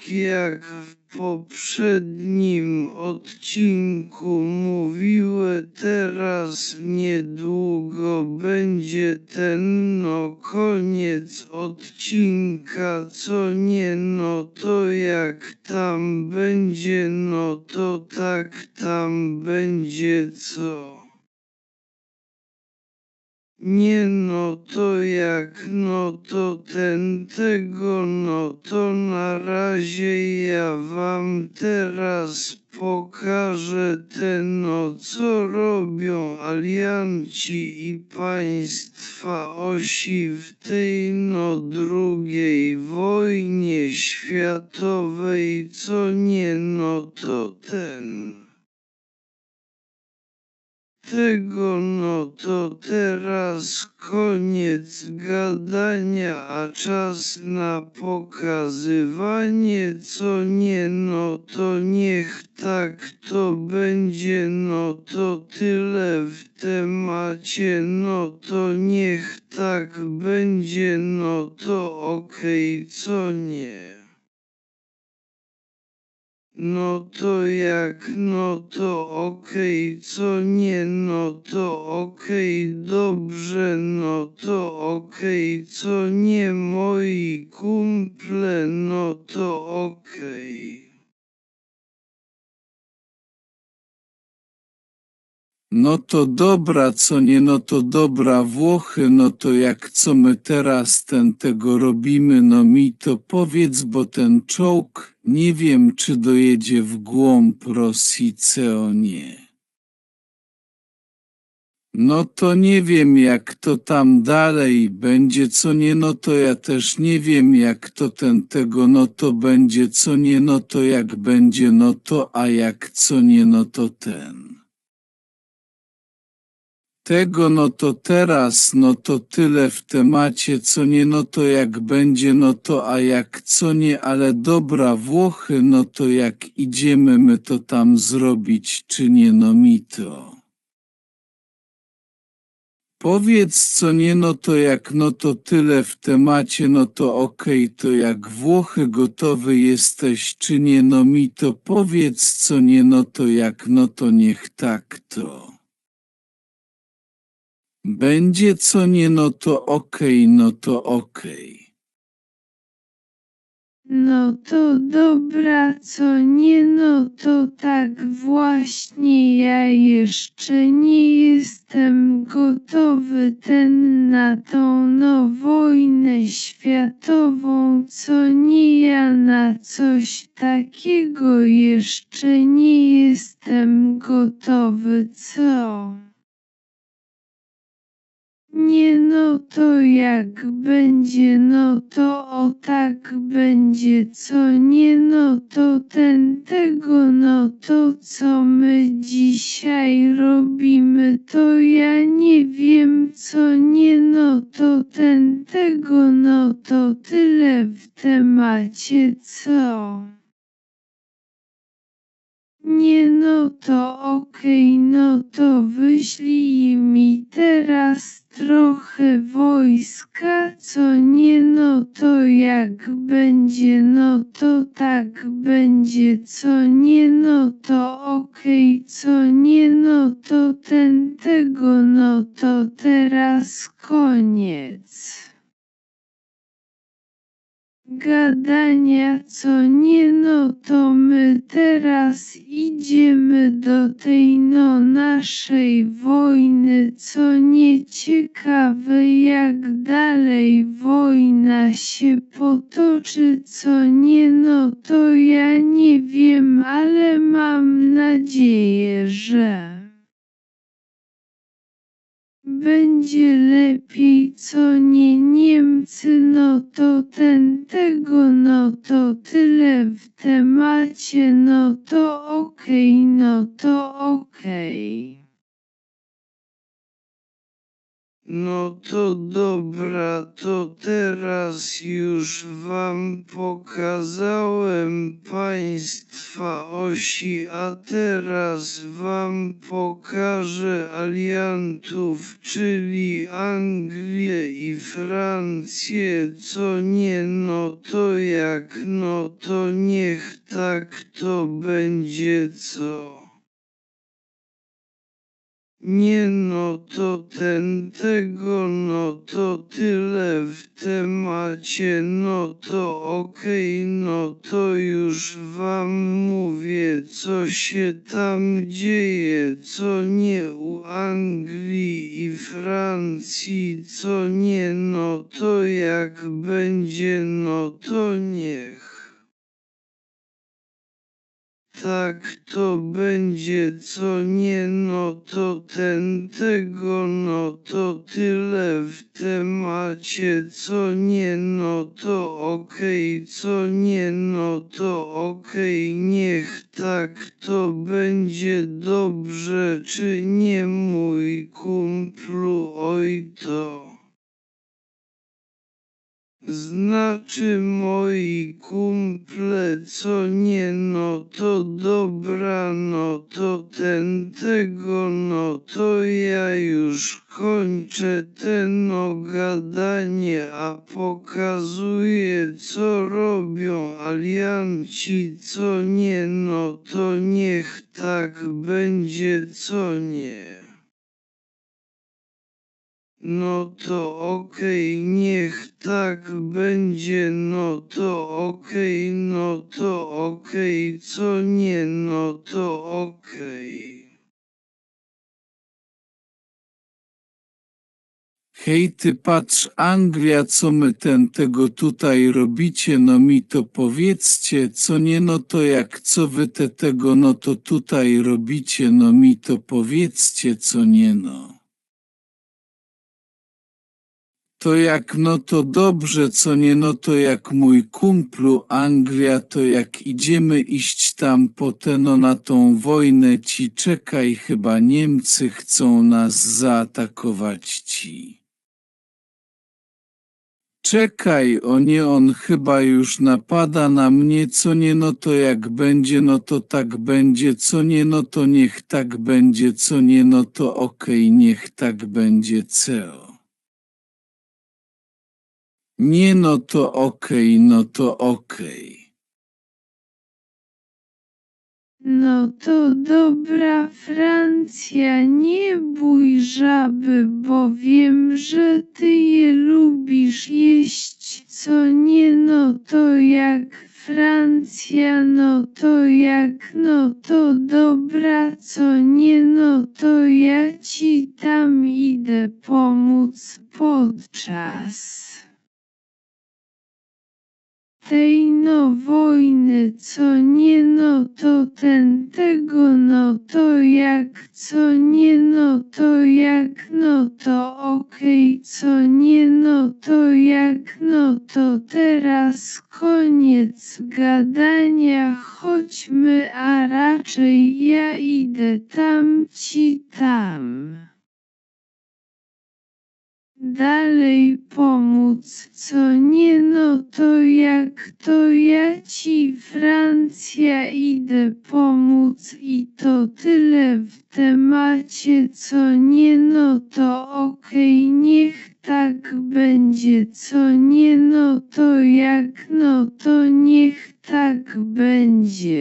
tak jak w poprzednim odcinku mówiłem, teraz niedługo będzie ten no koniec odcinka, co nie no to jak tam będzie, no to tak tam będzie co. Nie no to jak no to ten tego no to na razie ja wam teraz pokażę te no co robią alianci i państwa osi w tej no drugiej wojnie światowej co nie no to ten. Tego no to teraz koniec gadania, a czas na pokazywanie co nie no to niech tak to będzie no to tyle w temacie no to niech tak będzie no to okej co nie. No to jak? No to okej, co nie? No to okej, dobrze. No to okej, co nie? Moi kumple. No to okej. No to dobra, co nie, no to dobra Włochy, no to jak co my teraz ten tego robimy, no mi to powiedz, bo ten czołg, nie wiem czy dojedzie w głąb Rosji, co nie. No to nie wiem jak to tam dalej będzie, co nie, no to ja też nie wiem jak to ten tego, no to będzie, co nie, no to jak będzie, no to a jak co nie, no to ten tego no to teraz no to tyle w temacie co nie no to jak będzie no to a jak co nie ale dobra Włochy no to jak idziemy my to tam zrobić czy nie no mi to. Powiedz co nie no to jak no to tyle w temacie no to okej to jak Włochy gotowy jesteś czy nie no mi to powiedz co nie no to jak no to niech tak to. Będzie co nie no to okej, no to okej. No to dobra, co nie, no to tak właśnie ja jeszcze nie jestem gotowy ten na tą no wojnę światową, co nie ja na coś takiego jeszcze nie jestem gotowy, co? Nie no to jak będzie, no to o tak będzie, co nie no to ten tego, no to co my dzisiaj robimy, to ja nie wiem, co nie no to ten tego, no to tyle w temacie, co? Nie no to okej, no to wyślij mi teraz trochę gadania, co nie no to my teraz idziemy do tej no naszej wojny, co nie będzie lepiej, co nie Niemcy, no to ten tego, no to tyle w temacie, no to okej, no to okej. No to dobra, to teraz już wam pokazałem państwa osi, a teraz wam pokażę aliantów, czyli Anglię i Francję, co nie no to jak no to niech tak to będzie co. Nie no to ten tego no to tyle w temacie no to okej no to już wam mówię co się tam dzieje co nie u Anglii i Francji co nie no to jak będzie no to niech. Tak to będzie co nie no to ten tego no to tyle w temacie co nie no to okej co nie no to okej niech tak to będzie dobrze czy nie mój kumplu oj to. Znaczy moi kumple co nie no to dobra no to ten tego no to ja już kończę ten gadanie a pokazuję co robią alianci co nie no to niech tak będzie co nie. No to okej, niech tak będzie, no to okej, no to okej, co nie, no to okej. Hej ty patrz Anglia co my ten tego tutaj robicie no mi to powiedzcie co nie no to jak co wy te tego no to tutaj robicie no mi to powiedzcie co nie no. To jak no to dobrze co nie no to jak mój kumplu Anglia to jak idziemy iść tam po te no na tą wojnę ci czekaj chyba Niemcy chcą nas zaatakować ci. Czekaj, o nie, on chyba już napada na mnie, co nie, no to jak będzie, no to tak będzie, co nie, no to niech tak będzie, co nie, no to okej, niech tak będzie, co. Nie, no to okej, no to okej. No to dobra Francja, nie bój żaby, bo wiem, że ty je lubisz jeść, co nie no to jak Francja, no to jak no to dobra, co nie no to ja ci tam idę pomóc podczas tej no wojny, co nie no to ten tego no to jak co nie no to jak no to okej co nie no to jak no to teraz koniec gadania chodźmy a raczej ja idę tam ci tam dalej pomóc, co nie no to jak to ja ci Francja idę pomóc i to tyle w temacie, co nie no to okej niech tak będzie, co nie no to jak no to niech tak będzie.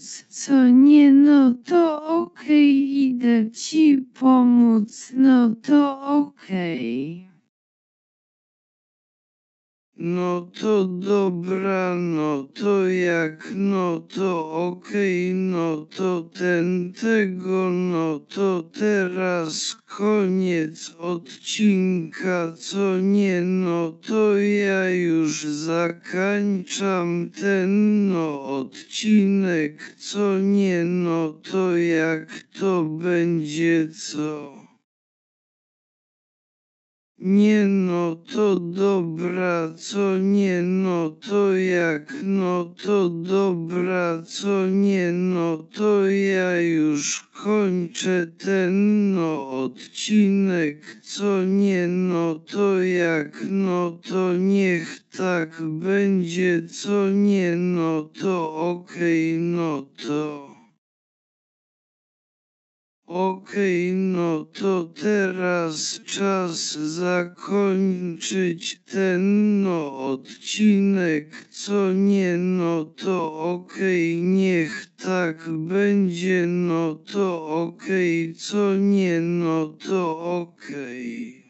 Pomóc, co nie no to okej, idę ci pomóc, no to okej. No to dobra, no to okej, no to ten tego, no to teraz koniec odcinka, co nie, no to ja już zakańczam ten no odcinek, co nie, no to jak to będzie co. Nie no to dobra, co nie no to jak no to dobra, co nie no to ja już kończę ten no odcinek, co nie no to jak no to niech tak będzie, co nie no to okej no to. Okej, no to teraz czas zakończyć ten no odcinek, co nie no to okej, niech tak będzie, no to okej, co nie no to okej.